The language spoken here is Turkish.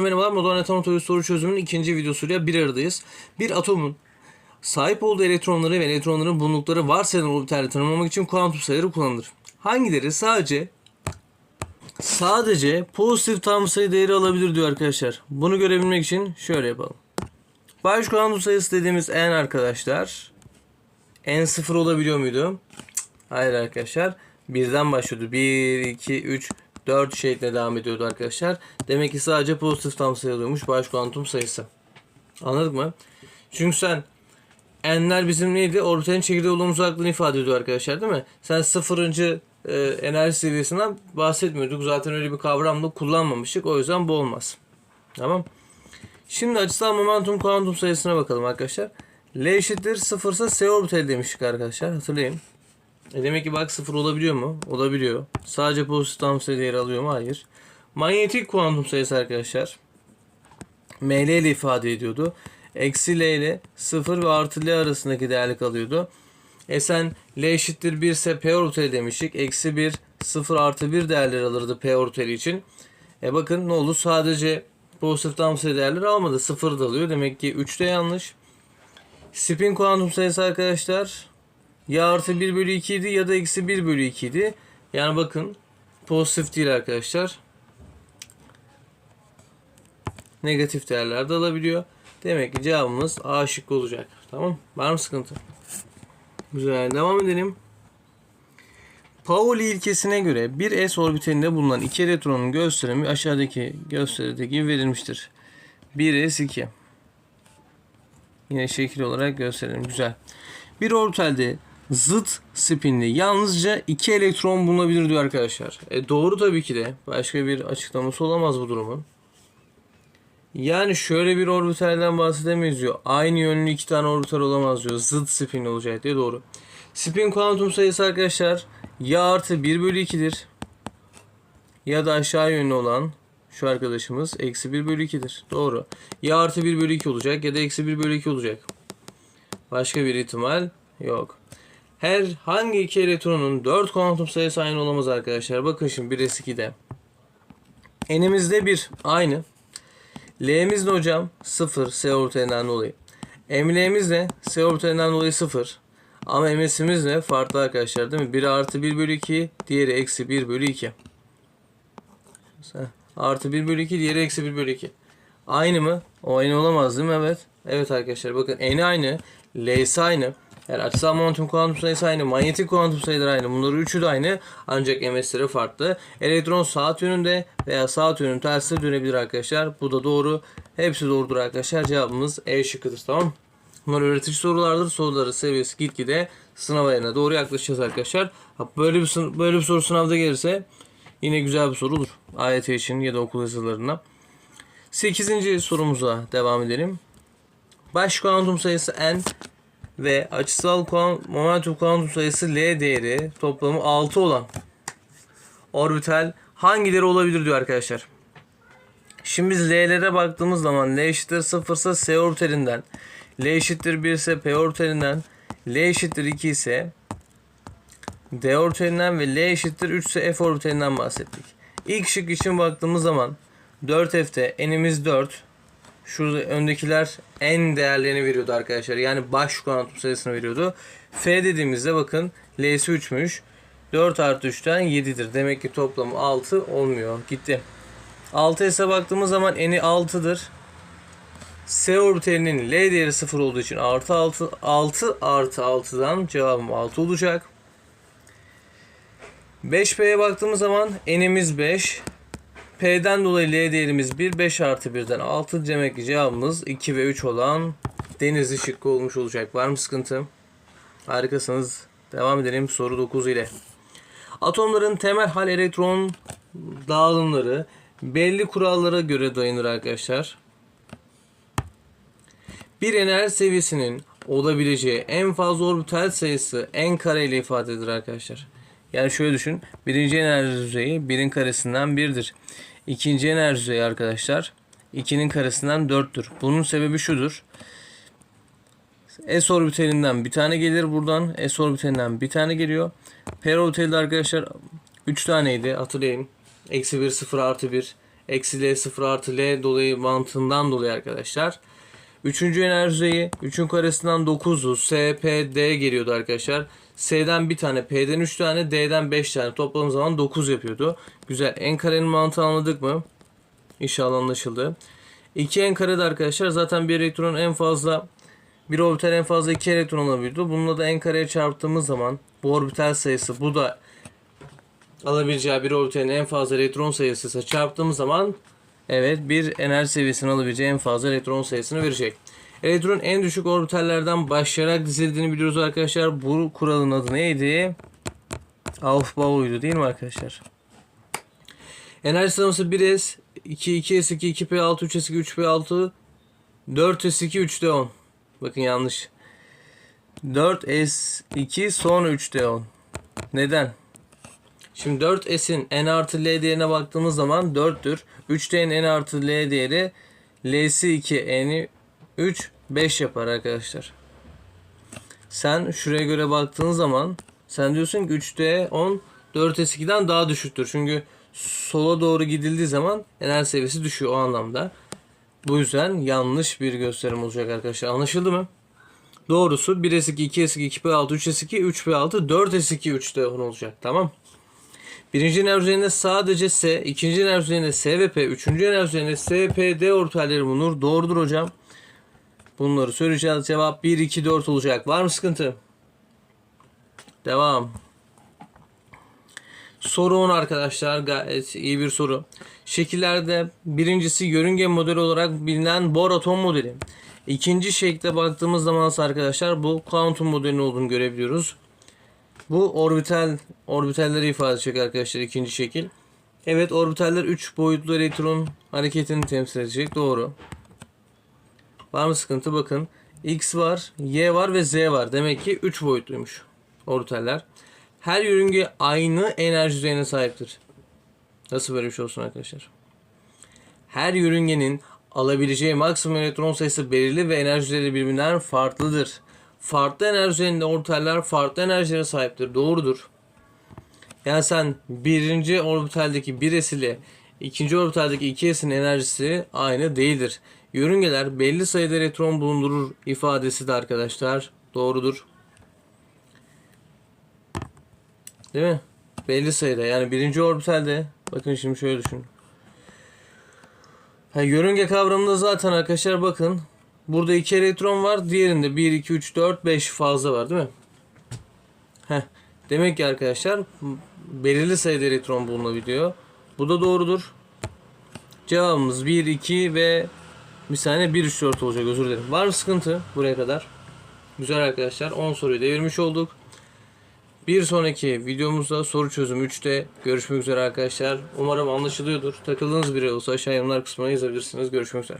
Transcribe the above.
Merhabalar, Modern Atom Otobüs soru çözümünün ikinci videosuyla bir aradayız. Bir atomun sahip olduğu elektronları ve elektronların bulundukları varsayılan orbitali tanımlamak için kuantum sayıları kullanılır. Hangileri sadece sadece pozitif tam sayı değeri alabilir diyor arkadaşlar. Bunu görebilmek için şöyle yapalım. Baş kuantum sayısı dediğimiz n arkadaşlar n sıfır olabiliyor muydu? Hayır arkadaşlar. Birden başlıyordu. 1, 2, 3, 4 şekilde devam ediyordu arkadaşlar. Demek ki sadece pozitif tam sayı baş kuantum sayısı. Anladık mı? Çünkü sen n'ler bizim neydi? Orbitalin çekirdeği olan uzaklığını ifade ediyor arkadaşlar değil mi? Sen sıfırıncı e, enerji seviyesinden bahsetmiyorduk. Zaten öyle bir kavramda kullanmamıştık. O yüzden bu olmaz. Tamam. Şimdi açısal momentum kuantum sayısına bakalım arkadaşlar. L eşittir 0 ise S orbitali demiştik arkadaşlar. Hatırlayın. E demek ki bak 0 olabiliyor mu? Olabiliyor. Sadece pozitif tam sayı değeri alıyor mu? Hayır. Manyetik kuantum sayısı arkadaşlar. ML ile ifade ediyordu. Eksi L ile 0 ve artı L arasındaki değerlik alıyordu. E sen L eşittir 1 ise P orbitali demiştik. Eksi 1, 0 artı 1 değerleri alırdı P orbitali için. E bakın ne oldu? Sadece pozitif tam sayı değerleri almadı. 0 da alıyor. Demek ki 3 de yanlış. Spin kuantum sayısı arkadaşlar ya artı 1 bölü 2 idi ya da eksi 1 bölü 2 idi. Yani bakın pozitif değil arkadaşlar. Negatif değerler de alabiliyor. Demek ki cevabımız A şıkkı olacak. Tamam. Var mı sıkıntı? Güzel. Devam edelim. Pauli ilkesine göre bir s orbitalinde bulunan iki elektronun gösterimi aşağıdaki gösterideki gibi verilmiştir. 1s2. Yine şekil olarak gösterelim. Güzel. Bir orbitalde zıt spinli yalnızca iki elektron bulunabilir diyor arkadaşlar. E doğru tabii ki de. Başka bir açıklaması olamaz bu durumun. Yani şöyle bir orbitalden bahsedemeyiz diyor. Aynı yönlü iki tane orbital olamaz diyor. Zıt spin olacak diye doğru. Spin kuantum sayısı arkadaşlar ya artı 1 bölü 2'dir ya da aşağı yönlü olan şu arkadaşımız eksi 1 bölü 2'dir. Doğru. Ya artı 1 bölü 2 olacak ya da eksi 1 bölü 2 olacak. Başka bir ihtimal yok. Her hangi iki elektronun 4 kuantum sayısı aynı olamaz arkadaşlar. Bakın şimdi 1s2'de. N'imizde 1 aynı. L'miz ne hocam? 0 S orbitalinden dolayı. M'l'miz de S orbitalinden dolayı 0. Ama MS'imiz de farklı arkadaşlar değil mi? Biri artı 1 bölü 2, diğeri eksi 1 bölü 2. Artı 1 bölü 2, diğeri eksi 1 bölü 2. Aynı mı? O aynı olamaz değil mi? Evet. Evet arkadaşlar bakın N aynı, L'si aynı. Yani açısal momentum kuantum sayısı aynı, manyetik kuantum sayıları aynı. Bunların üçü de aynı ancak MS'leri farklı. Elektron saat yönünde veya saat yönünün tersine dönebilir arkadaşlar. Bu da doğru. Hepsi doğrudur arkadaşlar. Cevabımız E şıkkıdır tamam Bunlar öğretici sorulardır. Soruları seviyesi gitgide sınav ayarına doğru yaklaşacağız arkadaşlar. Böyle bir böyle bir soru sınavda gelirse yine güzel bir soru olur. AYT için ya da okul yazılarına. 8. sorumuza devam edelim. Baş kuantum sayısı n ve açısal kuan, momentum kuantum sayısı L değeri toplamı 6 olan orbital hangileri olabilir diyor arkadaşlar. Şimdi biz L'lere baktığımız zaman L eşittir 0 ise S orbitalinden, L eşittir 1 ise P orbitalinden, L eşittir 2 ise D orbitalinden ve L eşittir 3 ise F orbitalinden bahsettik. İlk şık için baktığımız zaman 4F'te n'imiz 4, Şurada öndekiler en değerlerini veriyordu arkadaşlar. Yani baş kuantum sayısını veriyordu. F dediğimizde bakın L'si 3'müş. 4 artı 3'ten 7'dir. Demek ki toplamı 6 olmuyor. Gitti. 6 ise baktığımız zaman n'i 6'dır. S orbitalinin L değeri 0 olduğu için artı 6, 6 artı 6'dan cevabım 6 olacak. 5P'ye baktığımız zaman n'imiz 5. P'den dolayı L değerimiz 1. 5 artı 1'den 6. Demek ki cevabımız 2 ve 3 olan denizli şıkkı olmuş olacak. Var mı sıkıntı? Harikasınız. Devam edelim soru 9 ile. Atomların temel hal elektron dağılımları belli kurallara göre dayanır arkadaşlar. Bir enerji seviyesinin olabileceği en fazla orbital sayısı n kare ile ifade edilir arkadaşlar. Yani şöyle düşün. Birinci enerji düzeyi birin karesinden birdir. İkinci enerji düzeyi arkadaşlar 2'nin karesinden 4'tür. Bunun sebebi şudur. S orbitalinden bir tane gelir buradan. S orbitalinden bir tane geliyor. P orbitalinde arkadaşlar 3 taneydi hatırlayın. Eksi 1 0 artı 1. Eksi L 0 artı L dolayı mantığından dolayı arkadaşlar. Üçüncü enerji düzeyi 3'ün karesinden 9'u S, P, D geliyordu arkadaşlar. S'den bir tane, P'den 3 tane, D'den 5 tane. Topladığım zaman 9 yapıyordu. Güzel. En karenin mantığını anladık mı? İnşallah anlaşıldı. 2 en karede arkadaşlar zaten bir elektron en fazla bir orbital en fazla 2 elektron alabiliyordu. Bununla da en kareye çarptığımız zaman bu orbital sayısı bu da alabileceği bir orbitalin en fazla elektron sayısı ise çarptığımız zaman evet bir enerji seviyesini alabileceği en fazla elektron sayısını verecek. Elektron en düşük orbitallerden başlayarak dizildiğini biliyoruz arkadaşlar. Bu kuralın adı neydi? Aufbau'ydu değil mi arkadaşlar? Enerji sıralaması 1S, 2, 2S2, 2P6, 3S2, 3P6, 4S2, 3D10. Bakın yanlış. 4S2 sonra 3D10. Neden? Şimdi 4S'in n artı L değerine baktığımız zaman 4'tür. 3D'nin n artı L değeri L'si 2, n'i 3, 5 yapar arkadaşlar. Sen şuraya göre baktığın zaman sen diyorsun ki 3D 10 4S2'den daha düşüktür. Çünkü sola doğru gidildiği zaman enerji seviyesi düşüyor o anlamda. Bu yüzden yanlış bir gösterim olacak arkadaşlar. Anlaşıldı mı? Doğrusu 1S2, 2S2, 2P6, 3S2, 3P6, 4S2, 3D10 olacak. Tamam. Birinci enerji düzeyinde sadece S, ikinci enerji düzeyinde S ve P, üçüncü enerji düzeyinde S, P, D orbitalleri bulunur. Doğrudur hocam. Bunları söyleyeceğiz. Cevap 1, 2, 4 olacak. Var mı sıkıntı? Devam. Soru 10 arkadaşlar. Gayet iyi bir soru. Şekillerde birincisi yörünge modeli olarak bilinen Bohr atom modeli. İkinci şekle baktığımız zaman ise arkadaşlar bu kuantum modeli olduğunu görebiliyoruz. Bu orbital orbitalleri ifade edecek arkadaşlar ikinci şekil. Evet orbitaller 3 boyutlu elektron hareketini temsil edecek. Doğru. Var mı sıkıntı? Bakın. X var, Y var ve Z var. Demek ki 3 boyutluymuş orbitaller. Her yörünge aynı enerji düzeyine sahiptir. Nasıl böyle bir şey olsun arkadaşlar? Her yörüngenin alabileceği maksimum elektron sayısı belirli ve enerji düzeyleri birbirinden farklıdır. Farklı enerji düzeyinde orbitaller farklı enerjilere sahiptir. Doğrudur. Yani sen birinci orbitaldeki 1s ile ikinci orbitaldeki 2s'in enerjisi aynı değildir. Yörüngeler belli sayıda elektron bulundurur ifadesi de arkadaşlar doğrudur. Değil mi? Belli sayıda. Yani birinci orbitalde bakın şimdi şöyle düşün. Ha, yörünge kavramında zaten arkadaşlar bakın. Burada 2 elektron var. Diğerinde 1, 2, 3, 4, 5 fazla var değil mi? Heh. Demek ki arkadaşlar belirli sayıda elektron bulunabiliyor. Bu da doğrudur. Cevabımız 1, 2 ve bir saniye 1, 3, 4 olacak özür dilerim. Var mı sıkıntı buraya kadar? Güzel arkadaşlar 10 soruyu devirmiş olduk. Bir sonraki videomuzda soru çözüm 3'te görüşmek üzere arkadaşlar. Umarım anlaşılıyordur. Takıldığınız biri olsa aşağı yorumlar kısmına yazabilirsiniz. Görüşmek üzere.